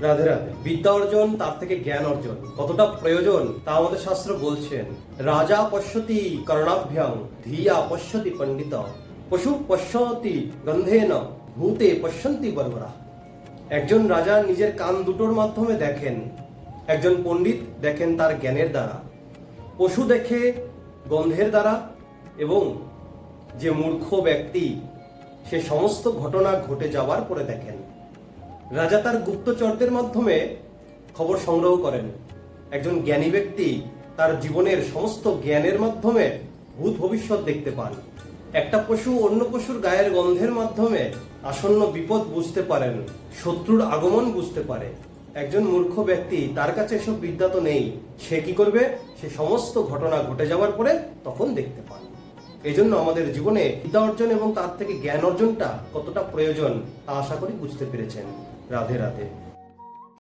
রাধে রাধে। বিদ্যা অর্জন, তার থেকে জ্ঞান অর্জন। কতটা প্রয়োজন, তা আমাদের শাস্ত্র বলছেন। রাজা পশ্যতি করণাভ্যাং, ধিয়া পশ্যতি পণ্ডিত। পশু পশ্যতি গন্ধেন, ভূতে পশ্যন্তি বর্বরা। একজন রাজা নিজের কান দুটোর মাধ্যমে দেখেন। একজন পণ্ডিত দেখেন তার জ্ঞানের দ্বারা। পশু দেখে গন্ধের দ্বারা এবং যে মূর্খ ব্যক্তি, সে সমস্ত ঘটনা ঘটে যাওয়ার পরে দেখেন। রাজা তার গুপ্তচরদের মাধ্যমে খবর সংগ্রহ করেন। একজন জ্ঞানী ব্যক্তি তার জীবনের সমস্ত জ্ঞানের মাধ্যমে ভূত ভবিষ্যৎ দেখতে পান। একটা পশু অন্য পশুর গায়ের গন্ধের মাধ্যমে আসন্ন বিপদ বুঝতে পারেন, শত্রুর আগমন বুঝতে পারে। একজন মূর্খ ব্যক্তি তার কাছে এসব বিদ্যা তো নেই, সে কি করবে? সে সমস্ত ঘটনা ঘটে যাওয়ার পরে তখন দেখতে পান। এই জন্য আমাদের জীবনে বিদ্যা অর্জন এবং তার থেকে জ্ঞান অর্জনটা কতটা প্রয়োজন তা আশা করি বুঝতে পেরেছেন। রাধে রাধে।